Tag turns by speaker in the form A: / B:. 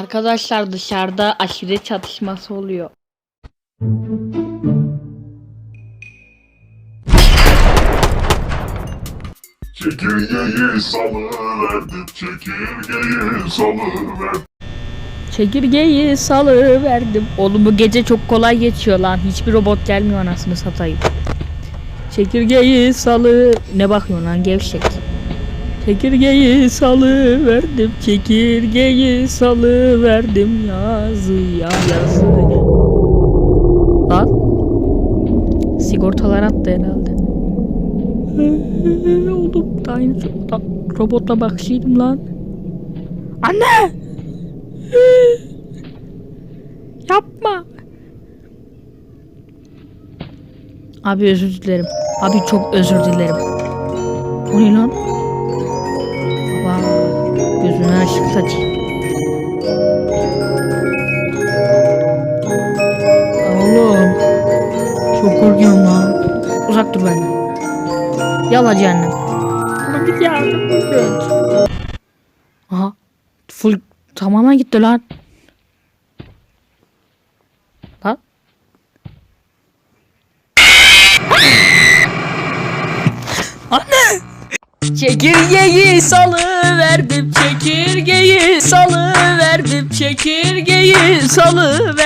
A: Arkadaşlar dışarıda aşire çatışması oluyor.
B: Çekirgeyi salıverdim, çekirgeyi salıverdim.
A: Çekirgeyi salı verdim. Oğlum bu gece çok kolay geçiyor lan. Hiçbir robot gelmiyor anasını satayım. Çekirgeyi salı... Ne bakıyorsun lan gevşek. Çekirgeyi salı verdim. Çekirgeyi salı verdim. Yazı ya yazı. Lan. Sigortalar attı herhalde. Oğlum daha yeni çok- robotla bakışıydım lan. Anne! Yapma. Abi özür dilerim. Abi çok özür dilerim. O ne lan? Oğlum. Çok korkuyorum lan. Uzak dur benden. Yala cehennem. Ama git ya. çok. Aha. Full tamamen gitti lan. Lan. Anne! Çekirgeyi salı verdim, çekirgeyi salı verdim, çekirgeyi salı ver.